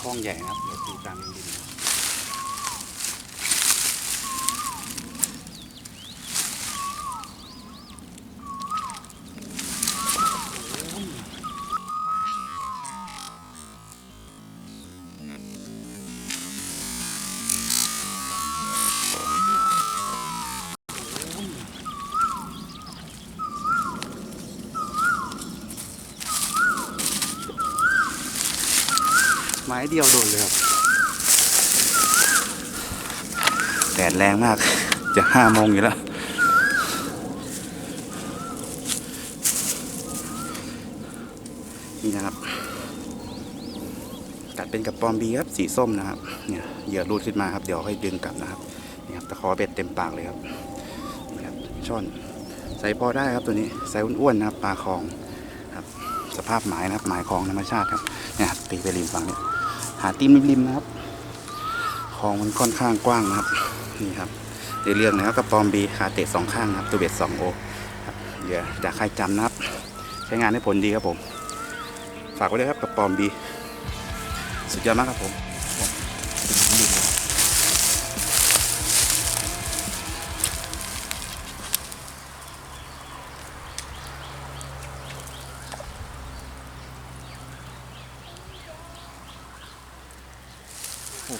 คลองใหญ่ครับเดี๋ยวตีกางดิน ไม้เดียวโดนเลยครับแดดแรงมาก จะห้าโมงอยู่แล้ว นี่นะครับ กัดเป็นกับปอมบีครับ สีส้มนะครับ เนี่ยเหยื่อรูดขึ้นมาครับ เดี๋ยวค่อยดึงกลับนะครับนี่ครับตะขอเบ็ดเต็มปากเลยครับนี่ครับช่อนใส่พอได้ครับตัวนี้ใส่อ้วนๆนะครับปลาคลองครับ สภาพหมายนะครับหมายคลองธรรมชาติครับเนี่ยตีไปริมฝั่งนี้ หาตีมริมๆนะครับคลองมันค่อนข้างกว้างนะครับ นี่ครับในเรื่องนะครับกระปอมบีขาเตะสองข้างนะครับตัวเบ็ดสองโอครับเดี๋ยวจากใครจำนะครับ ใช้งานได้ผลดีครับผม ฝากไว้ด้วยครับกระปอมบี สุดยอดมากครับผม โ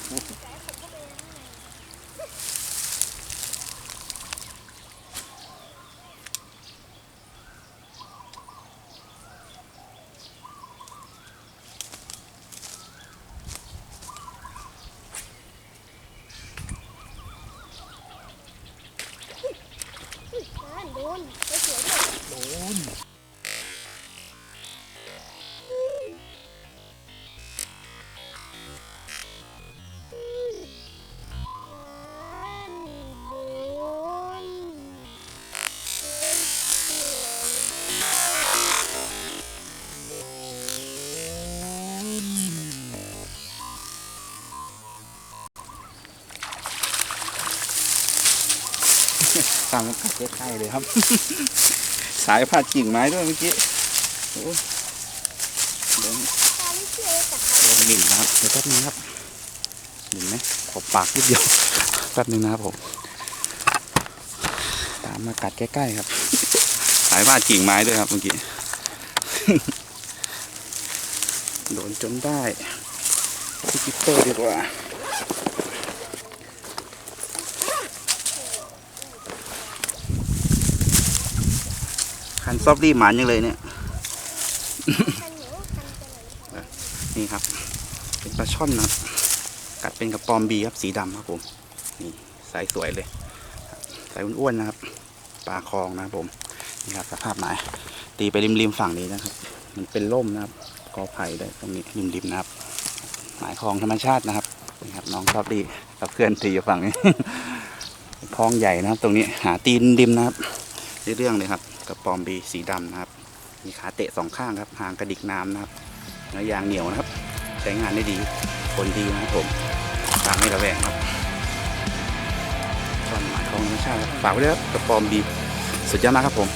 ดนไปสียด้วยนั่ ฟังมันกัดใกล้ๆเลยครับ สายพาดกิ่งไม้ด้วยเมื่อกี้โอ้โดนไม่เชื่อเลยกัดโดนหมิ่นนะครับเดี๋ยวแป๊บนึงครับหมิ่นไหมขอบปากนิดเดียวแป๊บนึงนะครับผมตามมากัดใกล้ๆครับ สายพาดกิ่งไม้ด้วยครับเมื่อกี้โดนจนได้พี่กิปเปอร์ดีกว่า คันซอบรีบหมานยังเลยเนี่ย นี่ครับ เป็นปลาช่อนนะกัดเป็นกระปอมบีครับสีดำครับผม นี่สายสวยเลย สายอ้วนๆนะครับ ปลาคลองนะครับผม นี่ครับสภาพหมาย ตีไปริมๆฝั่งนี้นะครับ มันเป็นร่มนะครับ กอไผ่ได้วยตรงนี้ริมๆนะครับ หมายคลองธรรมชาตินะครับ นี่ครับน้องชอบดีกับเพื่อนตีอยู่ฝั่งนี้คลองใหญ่นะครับ ตรงนี้หาตีนริมนะครับเรื่องเลยครับ กระปอมบีสีดำนะครับ มีขาเตะสองข้างครับหางกระดิกน้ำนะครับเนื้อยางเหนียวนะครับ ใช้งานได้ดีคนดีนะครับผมตามไม่ระแวงครับช่อนหมายของธรรมชาติฝากไว้ด้วยครับกระปอมบีสุดยอดมากครับผม